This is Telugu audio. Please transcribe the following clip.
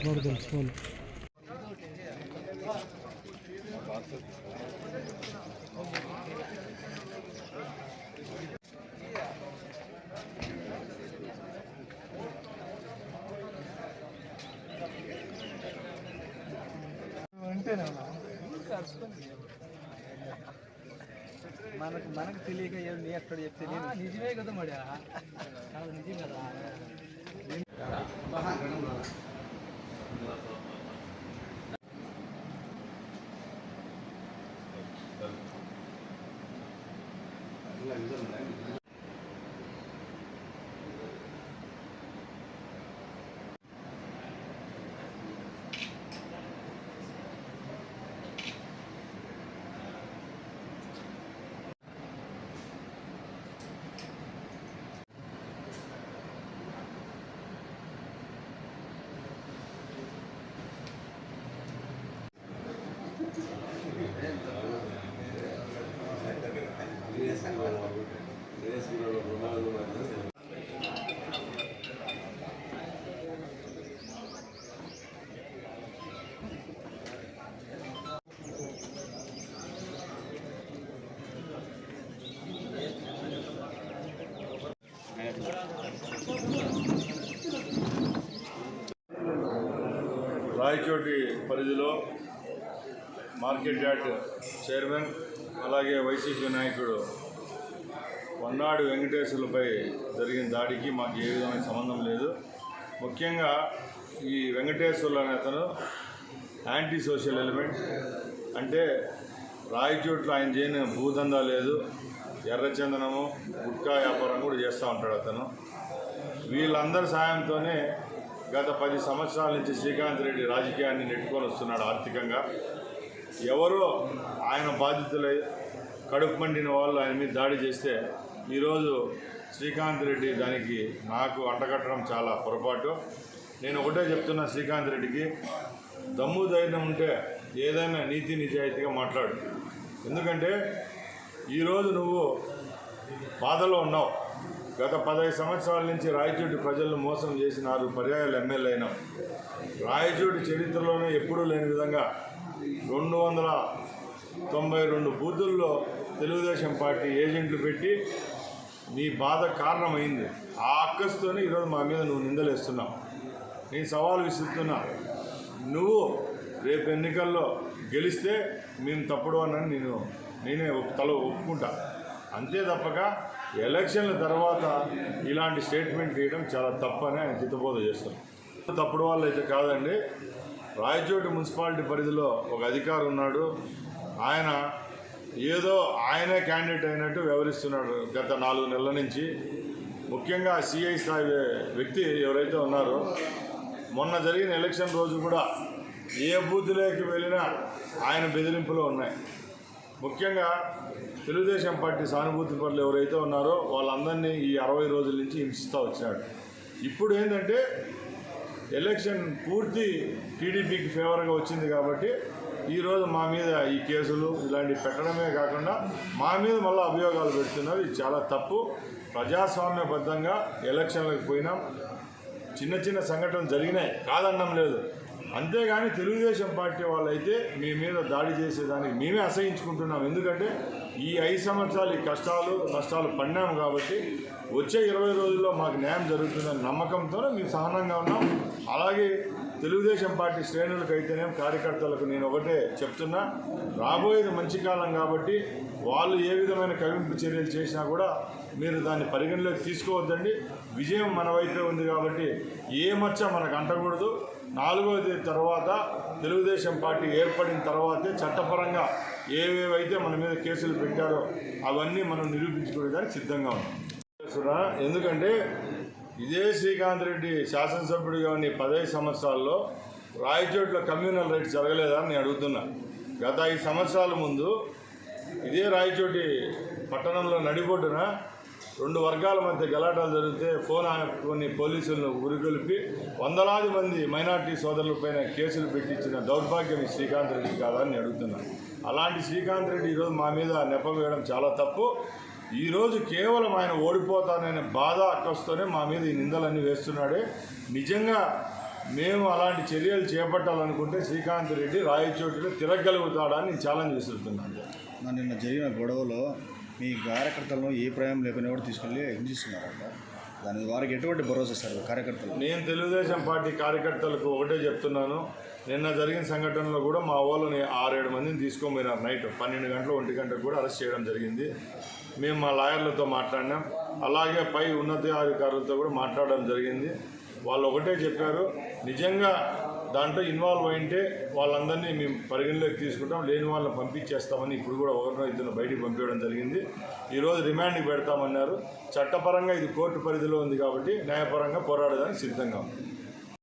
పొరపాటు తెలుసుకోవాలి మనకు మనకు తెలియక నీ అక్కడ చెప్తే నిజమే కదా మరి నిజం కదా. Gracias. రాయచోటి పరిధిలో మార్కెట్ యార్డ్ చైర్మన్ అలాగే వైసీపీ నాయకుడు వన్నాడు వెంకటేశ్వర్లపై జరిగిన దాడికి మాకు ఏ విధమైన సంబంధం లేదు. ముఖ్యంగా ఈ వెంకటేశ్వర్లు అనే అతను యాంటీ సోషల్ ఎలిమెంట్. అంటే రాయచోట్లో ఆయన చేయని భూదందా లేదు. ఎర్రచందనము గుట్కా వ్యాపారం కూడా చేస్తూ ఉంటాడు అతను. వీళ్ళందరి సాయంతోనే గత పది సంవత్సరాల నుంచి శ్రీకాంత్ రెడ్డి రాజకీయాన్ని నెట్టుకొని వస్తున్నాడు ఆర్థికంగా. ఎవరో ఆయన బాధితులై కడుపు మండిన వాళ్ళు ఆయన మీద దాడి చేస్తే ఈరోజు శ్రీకాంత్ రెడ్డి దానికి నాకు అంటగట్టడం చాలా పొరపాటు. నేను ఒకటే చెప్తున్నా శ్రీకాంత్ రెడ్డికి దమ్ము ధైర్యం ఉంటే ఏదైనా నీతి నిజాయితీగా మాట్లాడు. ఎందుకంటే ఈరోజు నువ్వు బాధలో ఉన్నావు. గత పదహైదు సంవత్సరాల నుంచి రాయచోటి ప్రజలను మోసం చేసి నాలుగు పర్యాయాలు ఎమ్మెల్యే అయినాం రాయచోటి చరిత్రలోనే ఎప్పుడూ లేని విధంగా రెండు వందల తొంభై రెండు బూతుల్లో తెలుగుదేశం పార్టీ ఏజెంట్లు పెట్టి నీ బాధ కారణమైంది. ఆ అక్కస్తోనే ఈరోజు మా మీద నువ్వు నిందలేస్తున్నావు. నేను సవాల్ విసురుతున్నా. నువ్వు రేపు ఎన్నికల్లో గెలిస్తే మేము తప్పుడు అన్నని నేను నేనే తల ఒప్పుకుంటా. అంతే తప్పక ఎలక్షన్ల తర్వాత ఇలాంటి స్టేట్మెంట్ తీయడం చాలా తప్పని ఆయన హితబోధ చేస్తాను తప్పుడు వాళ్ళు అయితే కాదండి. రాయచోటి మున్సిపాలిటీ పరిధిలో ఒక అధికారి ఉన్నాడు. ఆయన ఏదో ఆయనే క్యాండిడేట్ అయినట్టు వ్యవహరిస్తున్నాడు గత నాలుగు నెలల నుంచి. ముఖ్యంగా సిఐ స్థాయి వ్యక్తి ఎవరైతే ఉన్నారో మొన్న జరిగిన ఎలక్షన్ రోజు కూడా ఏ బూత్లోకి వెళ్ళినా ఆయన బెదిరింపులో ఉన్నాయి. ముఖ్యంగా తెలుగుదేశం పార్టీ సానుభూతి పనులు ఎవరైతే ఉన్నారో వాళ్ళందరినీ ఈ అరవై రోజుల నుంచి హింసిస్తూ వచ్చినాడు ఇప్పుడు ఏంటంటే ఎలక్షన్ పూర్తి టీడీపీకి ఫేవర్గా వచ్చింది కాబట్టి ఈరోజు మా మీద ఈ కేసులు ఇలాంటివి పెట్టడమే కాకుండా మా మీద మళ్ళీ అభియోగాలు పెడుతున్నారు. ఇది చాలా తప్పు. ప్రజాస్వామ్యబద్ధంగా ఎలక్షన్లకు పోయినాం. చిన్న చిన్న సంఘటనలు జరిగినాయి. కాదనడం లేదు. అంతేగాని తెలుగుదేశం పార్టీ వాళ్ళైతే మీ మీద దాడి చేసేదానికి మేమే అసహించుకుంటున్నాం. ఎందుకంటే ఈ ఐదు సంవత్సరాలు ఈ కష్టాలు నష్టాలు పడినాం కాబట్టి వచ్చే ఇరవై రోజుల్లో మాకు న్యాయం జరుగుతుందనే నమ్మకంతో మేము సహనంగా ఉన్నాం. అలాగే తెలుగుదేశం పార్టీ శ్రేణులకు అయితేనేం కార్యకర్తలకు నేను ఒకటే చెప్తున్నా రాబోయేది మంచి కాలం కాబట్టి వాళ్ళు ఏ విధమైన కవింపు చర్యలు చేసినా కూడా మీరు దాన్ని పరిగణలోకి తీసుకోవద్దండి. విజయం మన వైపే ఉంది కాబట్టి ఏ మచ్చ మనకు అంటకూడదు. నాలుగవది తర్వాత తెలుగుదేశం పార్టీ ఏర్పడిన తర్వాతే చట్టపరంగా ఏవేవైతే మన మీద కేసులు పెట్టారో అవన్నీ మనం నిరూపించుకునేదానికి సిద్ధంగా ఉన్నాం. ఎందుకంటే ఇదే శ్రీకాంత్ రెడ్డి శాసనసభ్యుడిగా ఉన్న పదహైదు సంవత్సరాల్లో రాయచోట్ల కమ్యూనల్ రైట్స్ జరగలేదని నేను అడుగుతున్నా. గత ఐదు సంవత్సరాల ముందు ఇదే రాయచోటి పట్టణంలో నడిబొడ్డున రెండు వర్గాల మధ్య గలాటాలు జరిగితే ఫోన్ ఆ- కొన్ని పోలీసులను ఉరిగొలిపి వందలాది మంది మైనార్టీ సోదరులపైన కేసులు పెట్టించిన దౌర్భాగ్యం ఈ శ్రీకాంత్ రెడ్డి కాదని అడుగుతున్నాను అలాంటి శ్రీకాంత్ రెడ్డి ఈరోజు మా మీద నెపవేయడం చాలా తప్పు. ఈరోజు కేవలం ఆయన ఓడిపోతాననే బాధ అక్కస్తోనే మా మీద ఈ నిందలన్నీ వేస్తున్నాడే. నిజంగా మేము అలాంటి చర్యలు చేపట్టాలనుకుంటే శ్రీకాంత్ రెడ్డి రాయచోటిలో తిరగలుగుతాడని నేను ఛాలెంజ్ విసురుతున్నాను నా నిన్న జరిగిన గొడవలో మీ కార్యకర్తలను ఏ ప్రయాణం లేకుండా కూడా తీసుకెళ్ళి హింసిస్తున్నారంట. దాని వారికి ఎటువంటి భరోసా సార్ కార్యకర్తలు? నేను తెలుగుదేశం పార్టీ కార్యకర్తలకు ఒకటే చెప్తున్నాను. నిన్న జరిగిన సంఘటనలో కూడా మా వాళ్ళని ఆరేడు మందిని తీసుకొని పోయినారు నైట్. పన్నెండు గంటలు ఒంటి గంటకు కూడా అరెస్ట్ చేయడం జరిగింది. మేము మా లాయర్లతో మాట్లాడినాం. అలాగే పై ఉన్నతాధికారులతో కూడా మాట్లాడడం జరిగింది. వాళ్ళు ఒకటే చెప్పారు. నిజంగా దాంట్లో ఇన్వాల్వ్ అయింటే వాళ్ళందరినీ మేము పరిగణలోకి తీసుకుంటాం లేని వాళ్ళని పంపించేస్తామని ఇప్పుడు కూడా ఒకరినో ఇద్దరు బయటికి పంపించడం జరిగింది. ఈరోజు రిమాండ్కి పెడతామన్నారు. చట్టపరంగా ఇది కోర్టు పరిధిలో ఉంది కాబట్టి న్యాయపరంగా పోరాడడానికి సిద్ధంగా ఉంది